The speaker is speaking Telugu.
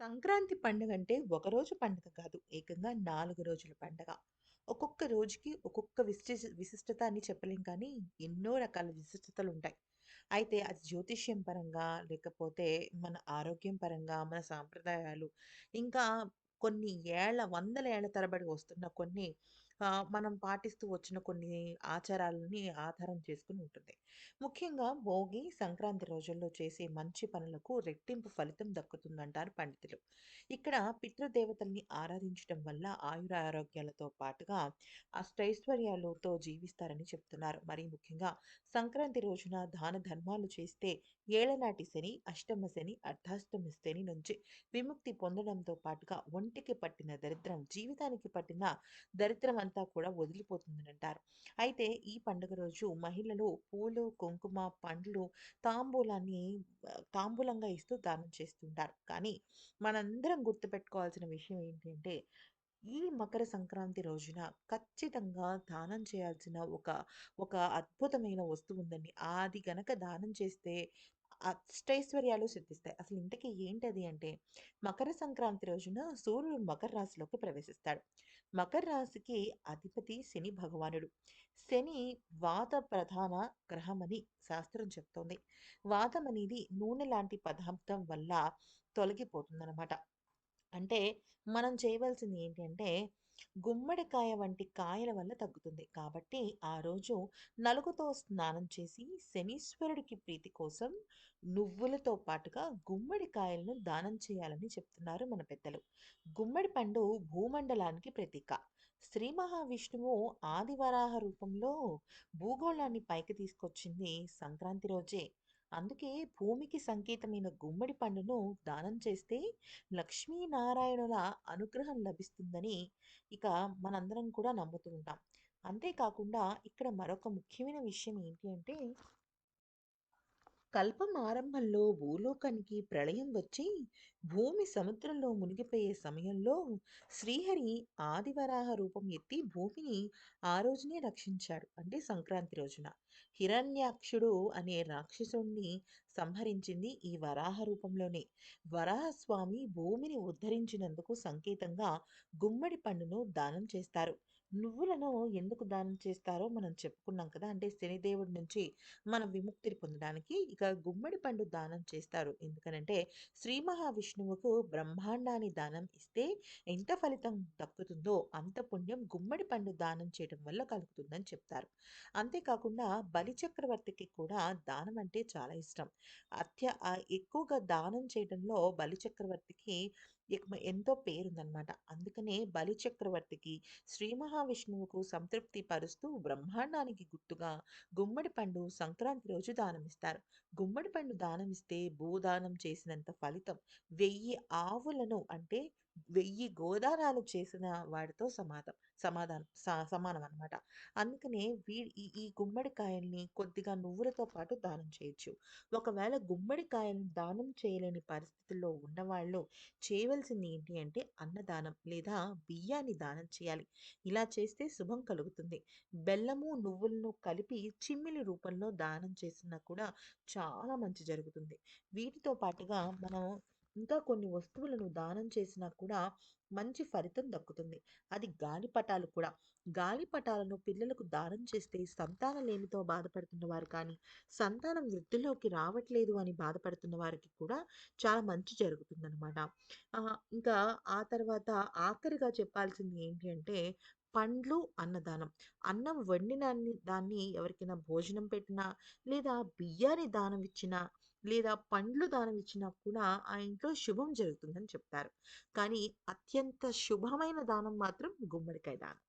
సంక్రాంతి పండుగ అంటే ఒకరోజు పండుగ కాదు. ఏకంగా నాలుగు రోజుల పండగ. ఒక్కొక్క రోజుకి ఒక్కొక్క విశి విశిష్టత అని చెప్పలేం కానీ, ఎన్నో రకాల విశిష్టతలు ఉంటాయి అయితే అది జ్యోతిష్యం పరంగా, లేకపోతే మన ఆరోగ్యం పరంగా, మన సాంప్రదాయాలు, ఇంకా కొన్ని ఏళ్ళ వందల ఏళ్ళ తరబడి వస్తున్న కొన్ని ఆహ్, మనం పాటిస్తూ వచ్చిన కొన్ని ఆచారాలని ఆధారం చేసుకొని ఉంటుంది. ముఖ్యంగా భోగి, సంక్రాంతి రోజుల్లో చేసే మంచి పనులకు రెట్టింపు ఫలితం దక్కుతుందంటారు పండితులు. ఇక్కడ పితృదేవతల్ని ఆరాధించడం వల్ల ఆయురారోగ్యాలతో పాటుగా అష్టైశ్వర్యాలతో జీవిస్తారని చెప్తున్నారు. మరీ ముఖ్యంగా సంక్రాంతి రోజున దాన ధర్మాలు చేస్తే ఏళ్ళనాటి శని, అష్టమ శని, అర్ధాష్టమ శని నుంచి విముక్తి పొందడంతో పాటుగా ఒంటికి పట్టిన దరిద్రం, జీవితానికి పట్టిన దరిద్రం అంతా కూడా వదిలిపోతుందనంటారు. అయితే ఈ పండుగ రోజు మహిళలు పూలు, కుంకుమ, పండ్లు, తాంబూలాన్ని తాంబూలంగా ఇస్తూ దానం చేస్తుంటారు. కానీ మనందరం గుర్తుపెట్టుకోవాల్సిన విషయం ఏంటంటే ఈ మకర సంక్రాంతి రోజున ఖచ్చితంగా దానం చేయాల్సిన ఒక, ఒక అద్భుతమైన వస్తువుందండి. అది గనక దానం చేస్తే అష్టైశ్వర్యాలు సిద్ధిస్తాయి. అసలు ఇంతకీ ఏంటది అంటే, మకర సంక్రాంతి రోజున సూర్యుడు మకర రాశిలోకి ప్రవేశిస్తాడు. మకర రాశికి అధిపతి శని భగవానుడు. శని వాత ప్రధాన గ్రహమని శాస్త్రం చెప్తోంది. వాతం అనేది నూనె లాంటి పదార్థం వల్ల తొలగిపోతుందన్నమాట అంటే మనం చేయవలసింది ఏంటంటే గుమ్మడికాయ వంటి కాయల వల్ల తగ్గుతుంది. కాబట్టి ఆ రోజు నలుగుతో స్నానం చేసి శనీశ్వరుడికి ప్రీతి కోసం నువ్వులతో పాటుగా గుమ్మడికాయలను దానం చేయాలని చెప్తున్నారు మన పెద్దలు. గుమ్మడి పండు భూమండలానికి ప్రతీక. శ్రీ మహావిష్ణువు ఆదివరాహ రూపంలో భూగోళాన్ని పైకి తీసుకొచ్చింది సంక్రాంతి రోజే. అందుకే భూమికి సంకేతమైన గుమ్మడి పండును దానం చేస్తే లక్ష్మీనారాయణుల అనుగ్రహం లభిస్తుందని ఇక మనందరం కూడా నమ్ముతూ ఉంటాం. అంతేకాకుండా ఇక్కడ మరొక ముఖ్యమైన విషయం ఏంటి అంటే కల్పం ఆరంభంలో భూలోకానికి ప్రళయం వచ్చి భూమి సముద్రంలో మునిగిపోయే సమయంలో శ్రీహరి ఆదివరాహ రూపం ఎత్తి భూమిని ఆ రోజునే రక్షించాడు. అంటే సంక్రాంతి రోజున. హిరణ్యాక్షుడు అనే రాక్షసుణ్ణి సంహరించింది ఈ వరాహ రూపంలోనే. వరాహస్వామి భూమిని ఉద్ధరించినందుకు సంకేతంగా గుమ్మడి పండును దానం చేస్తారు. నువ్వులను ఎందుకు దానం చేస్తారో మనం చెప్పుకున్నాం కదా! అంటే శనిదేవుడి నుంచి మనం విముక్తిని పొందడానికి ఇక గుమ్మడి పండు దానం చేస్తారు. ఎందుకనంటే శ్రీ మహావిష్ణువుకు బ్రహ్మాండాన్ని దానం ఇస్తే ఎంత ఫలితం దక్కుతుందో అంత పుణ్యం గుమ్మడి పండు దానం చేయడం వల్ల కలుగుతుందని చెప్తారు. అంతేకాకుండా బలి చక్రవర్తికి కూడా దానం అంటే చాలా ఇష్టం. అత్య ఎక్కువగా దానం చేయడంలో బలి చక్రవర్తికి ఎంతో పేరుందనమాట. అందుకనే బలి చక్రవర్తికి, మహా మహావిష్ణువుకు సంతృప్తి పరుస్తూ బ్రహ్మాండానికి గుర్తుగా గుమ్మడి పండు సంక్రాంతి రోజు దానమిస్తారు. గుమ్మడి పండు దానమిస్తే భూదానం చేసినంత ఫలితం వెయ్యి ఆవులను అంటే వెయ్యి గోదానాలు చేసిన వాడితో సమాధం సమాధానం స సమానమనమాట. అందుకనే వీ ఈ ఈ గుమ్మడికాయల్ని కొద్దిగా నువ్వులతో పాటు దానం చేయొచ్చు. ఒకవేళ గుమ్మడికాయలను దానం చేయలేని పరిస్థితుల్లో ఉన్నవాళ్ళు చేయవలసింది ఏంటి అంటే అన్నదానం లేదా బియ్యాన్ని దానం చేయాలి. ఇలా చేస్తే శుభం కలుగుతుంది. బెల్లము, నువ్వులను కలిపి చిమ్మిలి రూపంలో దానం చేసినా కూడా చాలా మంచి జరుగుతుంది. వీటితో పాటుగా మనం ఇంకా కొన్ని వస్తువులను దానం చేసినా కూడా మంచి ఫలితం దక్కుతుంది. అది గాలిపటాలు కూడా. గాలిపటాలను పిల్లలకు దానం చేస్తే సంతానలేమితో బాధపడుతున్న వారు కానీ, సంతానం వృద్ధిలోకి రావట్లేదు అని బాధపడుతున్న వారికి కూడా చాలా మంచి జరుగుతుందనమాట. ఇంకా ఆ తర్వాత ఆఖరిగా చెప్పాల్సింది ఏంటి అంటే పండ్లు, అన్నదానం. అన్నం వండినాన్ని దాన్ని ఎవరికైనా భోజనం పెట్టినా, లేదా బియ్యాన్ని దానం ఇచ్చినా, లేదా పండ్లు దానం ఇచ్చినా కూడా ఆ ఇంట్లో శుభం జరుగుతుందని చెప్తారు. కానీ అత్యంత శుభమైన దానం మాత్రం గుమ్మడికాయ దానం.